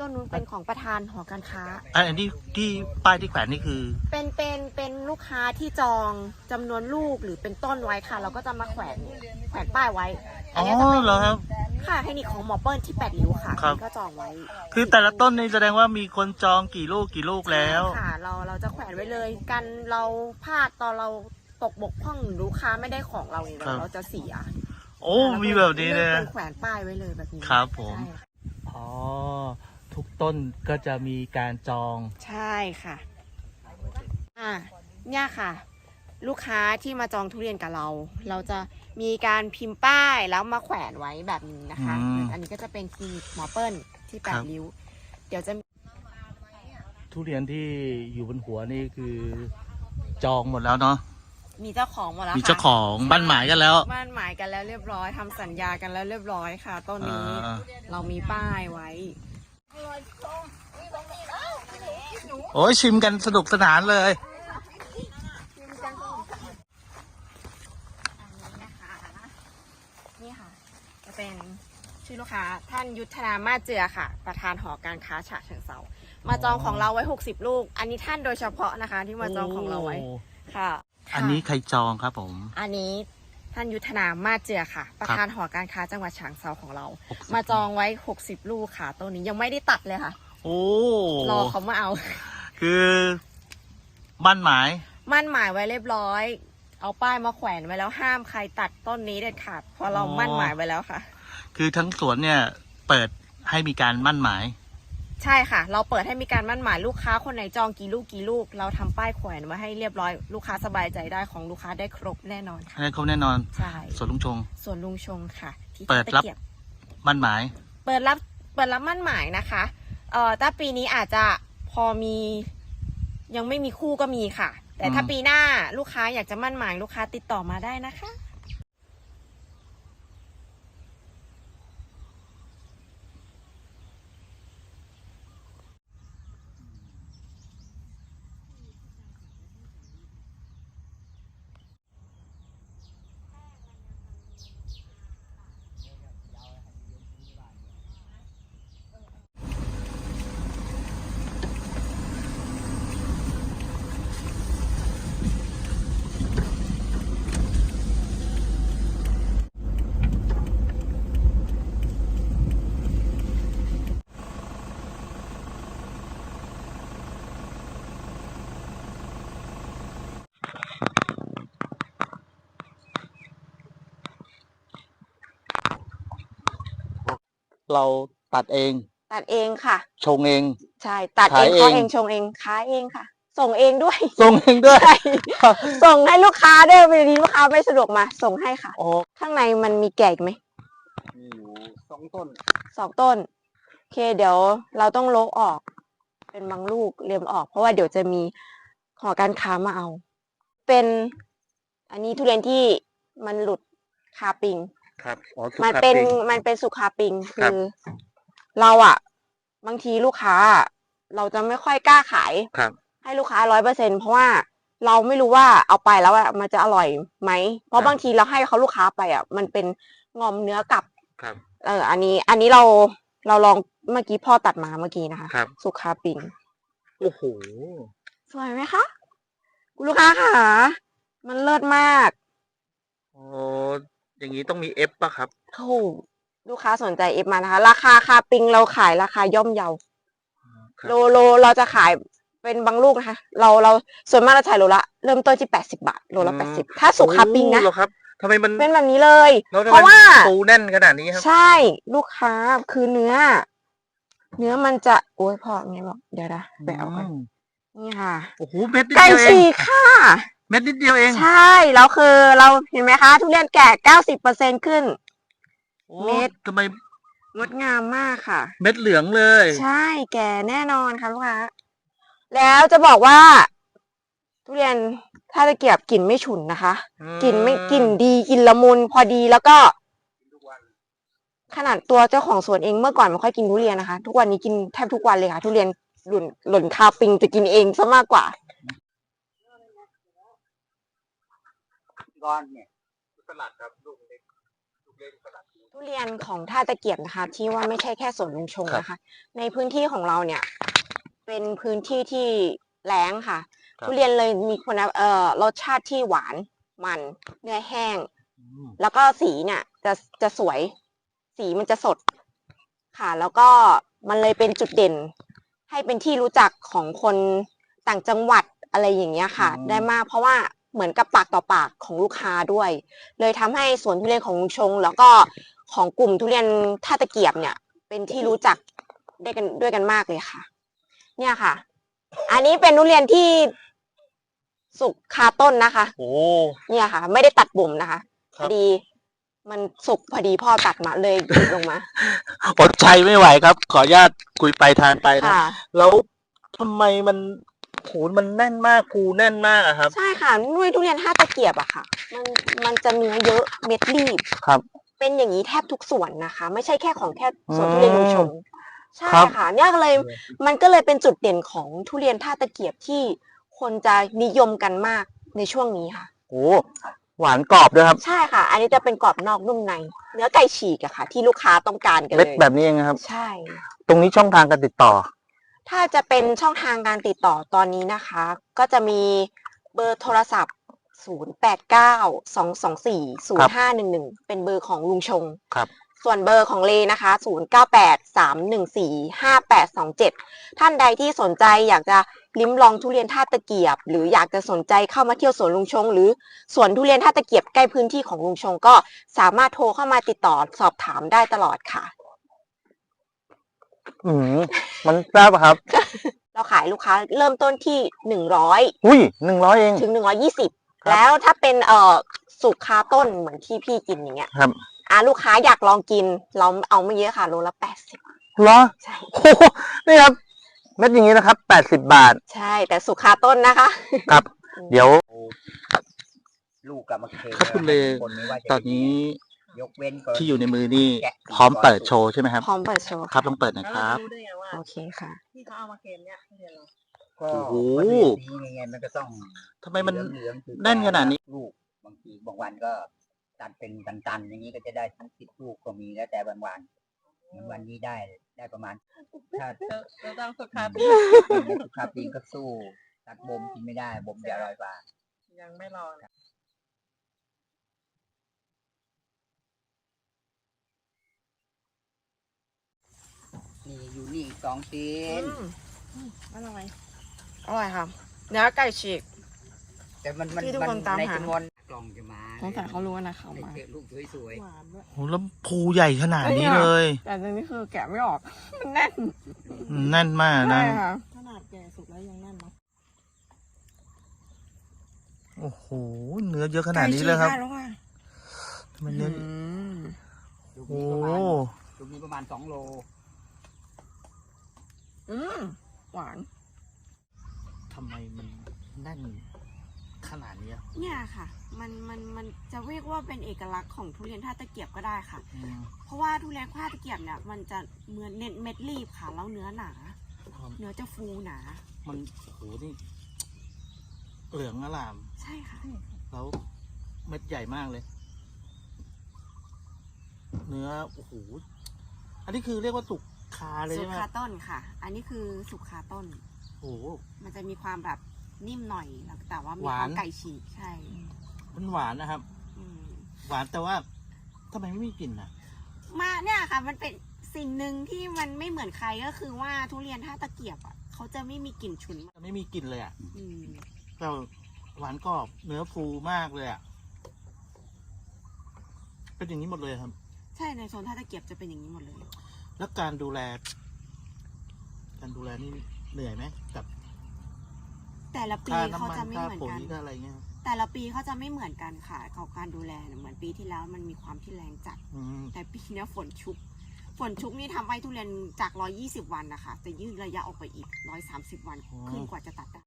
ต้นนู้นเป็นของประธานหอการค้าอันอันนี้ที่ป้ายที่แขวนนี่คือ เป็นเป็นเป็นลูกค้าที่จองจำนวนลูกหรือเป็นต้นไว้ค่ะ เราก็จะมาแขวนแขวนป้ายไว้อ๋อนี้ยจะเป็นเหรอครับ ค่ะเทคนิคของหมอเปิ้ลที่แปดริ้วค่ะครับที่ก็จองไว้คือแต่ละต้นนี่แสดงว่ามีคนจองกี่ลูกกี่ลูกแล้วค่ะ เราเราจะแขวนไว้เลย กันเราพลาดตอนเราตกบกพร่องหรือลูกค้าไม่ได้ของเราเนี่ยครับ เราจะเสียโอ้มีแบบนี้เลยลือกนะเป็นแขวนป้ายไว้เลยแบบนี้ครับผม ใช่ค่ะ อ๋อ ทุกต้นก็จะมีการจอง ใช่ค่ะ อ่าเนี่ยค่ะ ลูกค้าที่มาจองทุเรียนกับเรา เราจะมีการพิมพ์ป้ายแล้วมาแขวนไว้แบบนี้นะคะ อืมอันนี้ก็จะเป็นคลินิกหมอเปิ้ลที่แปครัดบ ริ้ว เดี๋ยวจะทุเรียนที่อยู่บนหัวนี่คือจองหมดแล้วเนาะมีเจ้าของหมดแล้วมีค่ะ เจ้าของบ้านหมายกันแล้วบ้านหมายกันแล้วเรียบร้อยทำสัญญากันแล้วเรียบร้อยค่ะต้นนี้อ่า เรามีป้ายไว้ โอ้ยชิมกันสนุกสนานเลยนี่ค่ะ จะเป็นชื่อลูกค้าท่านยุทธนามาเจือค่ะ ประธานหอการค้าฉะเชิงเซามาจองของเราไว้ 60 ลูก อันนี้ท่านโดยเฉพาะนะคะ ที่มาจองของเราไว้โค่ะ อันนี้ใครจองครับผม อันนี้ ท่านยุทธนามาเจือค่ะ ประธานหอการค้าจังหวัดฉะเชิงเซาของเรา 60 มาจองไว้ 60 ลูกค่ะต้นนี้ยังไม่ได้ตัดเลยค่ะ โอ้รอเขามาเอา คือบ้านหมาย มั่นหมายไว้เรียบร้อย เอาป้ายมาแขวนไว้แล้วห้ามใครตัดต้นนี้เด็ดขาดเพราะเราอ๋อ มั่นหมายไว้แล้วค่ะ คือทั้งสวนเนี่ยเปิดให้มีการมั่นหมาย ใช่ค่ะ เราเปิดให้มีการมั่นหมายลูกค้าคนไหนจองกี่ลูกกี่ลูก เราทำป้ายแขวนไว้ให้เรียบร้อยลูกค้าสบายใจได้ของลูกค้าได้ครบแน่นอนค่ะ ให้เขาแน่นอน ใช่สวนลุงชง ส่วนลุงชงค่ะ ที่เปิดรับ ตะกียมั่นหมาย เปิดรับเปิดรับมั่นหมายนะคะเอ่อถ้าปีนี้อาจจะพอมี ยังไม่มีคู่ก็มีค่ะ แต่ถ้าอืม ปีหน้าลูกค้าอยากจะมั่นหมายลูกค้าติดต่อมาได้นะคะ เราตัดเอง ตัดเองค่ะ ชงเอง ใช่ตัดเองขายเองเคาะเองชงเองขายเองค่ะ ส่งเองด้วยชงเองด้วย ใช่ ส่งให้ลูกค้าด้วยวันนี้ลูกค้าไม่สะดวกมา ส่งให้ค่ะ โอ้ข้างในมันมีแก่อีกไหมมีอยู่สองต้นสองต้นโอเค เดี๋ยวเราต้องลกออก เป็นบางลูกเรียมออก เพราะว่าเดี๋ยวจะมีหอการค้ามาเอา เป็น อันนี้ทุเรียนที่มันหลุดคาปิง ครับอ๋อสุมันขาเป็นปิงมันเป็นสุขาปิงครัคืบ อ เราอะบางทีลูกค้าอะเราจะไม่ค่อยกล้าขาย ครับ ให้ลูกค้าร้อยเปอร์เซ็นเพราะว่าเราไม่รู้ว่าเอาไปแล้วอะมันจะอร่อยไหม เพครัราะบ บางทีเราให้เขาลูกค้าไปอะมันเป็นงอมเนื้อกลับ ครับ เออ อันนี้ อันนี้เราเราลองเมื่อกี้พ่อตัดมาเมื่อกี้นะคะ ครับ สุขาปิงโอ้โห สวยไหมคะคุณลูกค้าค่ะมันเลิศมากโอ้ อย่างนี้ต้องมีเอฟป่ะครับโอ้โหลูกค้าสนใจเอฟมานะคะ ราคาคาปิงเราขายราคาย่อมเยาครับ โลโลเราจะขายเป็นบางลูกนะคะ เราเราส่วนมากเราขายโลละเริ่มต้นที่แปดสิบาทโลละแปดสิบถ้าสุขาปิงนะโอ้เหรอครับทำไมมันเป็นแบบนี้เลย แล้วทำเพไมราะว่าปูแน่นขนาดนี้ครับ ใช่ลูกค้าคือเนื้อ เนื้อมันจะโอ้ยพ่อไงบอกเดี๋ยวนะไปเอากันมนี่ค่ะ โอ้โห เม็ดนิดไก่เดียวเอฉีงกค่ะ เม็ดนิดเดียวเอง ใช่แล้วคือเราเห็นไหมคะ ทุเรียนแก่เก้าสิบเปอร์เซ็นขึ้น โอ้เม็ด ทำไมงดงามมากค่ะ เม็ดเหลืองเลย ใช่แก่แน่นอนค่ะลูกค้าแล้วจะบอกว่า ทุเรียนถ้าตะเกียบกลิ่นไม่ฉุนนะคะ อืมกลิ่นไม่กลิ่นดีกลิ่นละมุนพอดีแล้วก็ ขนาดตัวเจ้าของสวนเองเมื่อก่อนไม่ค่อยกินทุเรียนนะคะ ทุกวันนี้กินแทบทุกวันเลยค่ะ ทุเรียนหล่นหล่นคาปิงจะกินเองซะมากกว่า ก้อนเนี่ยสลัดครับลูกเล็กลูกเล็กสลัดทุเรียนของท่าตะเกียบนะคะ ที่ว่าไม่ใช่แค่สวนลุงชงครับนะคะ ในพื้นที่ของเราเนี่ย เป็นพื้นที่ที่แล้งค่ะ ครับ ทุเรียนเลยมีคุณภาพเอ่อรสชาติที่หวานมัน เนื้อแห้ง อืมแล้วก็สีเนี่ยจะจะสวย สีมันจะสด ค่ะ แล้วก็มันเลยเป็นจุดเด่น ให้เป็นที่รู้จักของคนต่างจังหวัดอะไรอย่างเงี้ยค่ะอืมได้มากเพราะว่า เหมือนกับปากต่อปากของลูกค้าด้วย เลยทำให้สวนทุเรียนของลุงชง แล้วก็ของกลุ่มทุเรียนท่าตะเกียบเนี่ย เป็นที่รู้จักได้กันด้วยกันมากเลยค่ะ เนี่ยค่ะ อันนี้เป็นทุเรียนที่สุกคาต้นนะคะโอ้เนี่ยค่ะ ไม่ได้ตัดบุ่มนะคะคพรับอดี มันสุกพอดีพ่อตัดมาเลยหยิบลงมาอดใจไม่ไหวครับ ขออนุญาตคุยไปทานไปนะค่ะแล้วทำไมมัน โหมันแน่นมากภูแน่นมากอะครับ ใช่ค่ะนุ้ยทุเรียนห้าตะเกียบอะค่ะ มันมันจะเนื้อเยอะเม็ดรีบ ครับ เป็นอย่างนี้แทบทุกส่วนนะคะ ไม่ใช่แค่ของแค่สวนทุเรียนลุงชงใช่ครับค่ะเนี่ยก็เลยมันก็เลยเป็นจุดเด่นของทุเรียนท่าตะเกียบที่คนจะนิยมกันมากในช่วงนี้ค่ะโอ้หวานกรอบด้วยครับ ใช่ค่ะ อันนี้จะเป็นกรอบนอกนุ่มใน เนื้อไก่ฉีกอะค่ะ ที่ลูกค้าต้องการกันเม็ดเลยแบบนี้เองนะครับ ใช่ ตรงนี้ช่องทางการติดต่อ ถ้าจะเป็นช่องทางการติดต่อตอนนี้นะคะ ก็จะมีเบอร์โทรศัพท์ 0892240511 เป็นเบอร์ของลุงชง ครับ ส่วนเบอร์ของเลนะคะ 0983145827 ท่านใดที่สนใจอยากจะลิ้มลองทุเรียนท่าตะเกียบ หรืออยากจะสนใจเข้ามาเที่ยวสวนลุงชง หรือสวนทุเรียนท่าตะเกียบใกล้พื้นที่ของลุงชง ก็สามารถโทรเข้ามาติดต่อสอบถามได้ตลอดค่ะ อืมมันแซ่บอะครับ เราขายลูกค้าเริ่มต้นที่100อุ้ยหนึ่งร้อยเอง ถึงหนึ่งร้อยี่สิบครับ แล้วถ้าเป็นเอ่อสุกคาต้นเหมือนที่พี่กินอย่างเงี้ยครับอะลูกค้าอยากลองกิน เราเอาไม่เยอะค่ะโลละแปดสิบเหรอใช่โอ้โหนี่ครับ เม็ดอย่างนี้นะครับแปดสิบบาท ใช่ แต่สุกคาต้นนะคะครับเดี๋ยว ลูกกลับมาเคครับคุณเล คนไม่ว่าจะตอนนี้ ยกเว้นกรณีที่อยู่ในมือนี่แกะพร้อมเปิดโชว์ใช่ไหมครับ พร้อมเปิดโชว์ครับต้องเปิดหนะครับรู้ได้ไงว่าโอเคค่ะ ที่เขาเอามาเค็มเนี่ยทุเรียนเราก็โอ้โหก็เดือนนี้ไงมันก็ต้องทำไมมัน เหลืองๆคือแน่นขนาดนี้ ลูกบางทีบางวันก็ตัดเป็นตันๆอย่างนี้ก็จะได้ทั้งสิบลูกก็มีแล้วแต่บางวันบางวันนี้ได้ได้ประมาณถ้า เราเราต้องสุขาอืมสุขภาพดีก็สู้ตัดบ่มกินไม่ได้บ่มจะอร่อยกว่ายังไม่รอนะ นี่อยู่นี่อีกสองชิ้นอร่อยอร่อยค่ะเนื้อไก่ฉีก แต่มันมันที่ทุกมัคนตามในหา จำนวนกล่องจะมาสงสัยเขารู้ว่านะเขาให้มาเจอลูกสวยหวานด้วยโอ้แล้วภูใหญ่ขนาดนี้เลย แต่ตรงนี้คือแกะไม่ออกมันแน่นแน่นมากนะ ค่ะขนาดแก่สุกแล้วยังแน่นเนาะโอ้โห เนื้อเยอะขนาดนี้เลยครับไก่ฉีกได้แล้วค่ะทำไมเนื้ออืมๆลูกโอ้นี้ประมาณลูกนี้ประมาณสองโล อืมหวาน ทำไมมันแน่นขนาดนี้อะเนี่ยค่ะ มันมันมันจะเรียกว่าเป็นเอกลักษณ์ของทุเรียนท่าตะเกียบก็ได้ค่ะ อืมเพราะว่าทุเรียนท่าตะเกียบเนี่ยมันจะเหมือนเน็ตเม็ดรีบค่ะแล้วเนื้อหนาครับเนื้อจะฟูหนา มันโอ้โหนี่เหลืองอลาม ใช่ค่ะ แล้วเม็ดใหญ่มากเลย เนื้อโอ้โหอันนี้คือเรียกว่าสุก คาเลยสุใช่กไหมคาต้นค่ะ อันนี้คือสุกคาต้น โอ้โห มันจะมีความแบบนิ่มหน่อยแล้วแต่ว่ามีหวาน ความไก่ฉีกใช่มันหวานนะครับ อืมหวานแต่ว่าทำไมไม่มีกลิ่นอะ มาเนี่ยค่ะ มันเป็นสิ่งหนึ่งที่มันไม่เหมือนใครก็คือว่าทุเรียนท่าตะเกียบอะเขาจะไม่มีกลิ่นฉุนมากไม่มีกลิ่นเลยอะอืมแต่หวานกรอบเนื้อฟูมากเลยอะเป็นอย่างนี้หมดเลยครับ ใช่ในโซนท่าตะเกียบจะเป็นอย่างนี้หมดเลย แล้วการดูแล การดูแลนี่เหนื่อยไหมกับแต่ละปีค่าน้ำเขามันจะไม่ค่าเหมือนปุ๋ยกัน ค่าอะไรเงี้ยครับแต่ละปีเขาจะไม่เหมือนกันค่ะของการดูแลเนี่ยเหมือนปีที่แล้วมันมีความที่แรงจัด อืมแต่ปีเนี้ยฝนชุก ฝนชุกนี่ทำให้ทุเรียนจาก 120 วันนะคะ จะยืดระยะออกไปอีก 130 วันอ๋อขึ้นกว่าจะตัดได้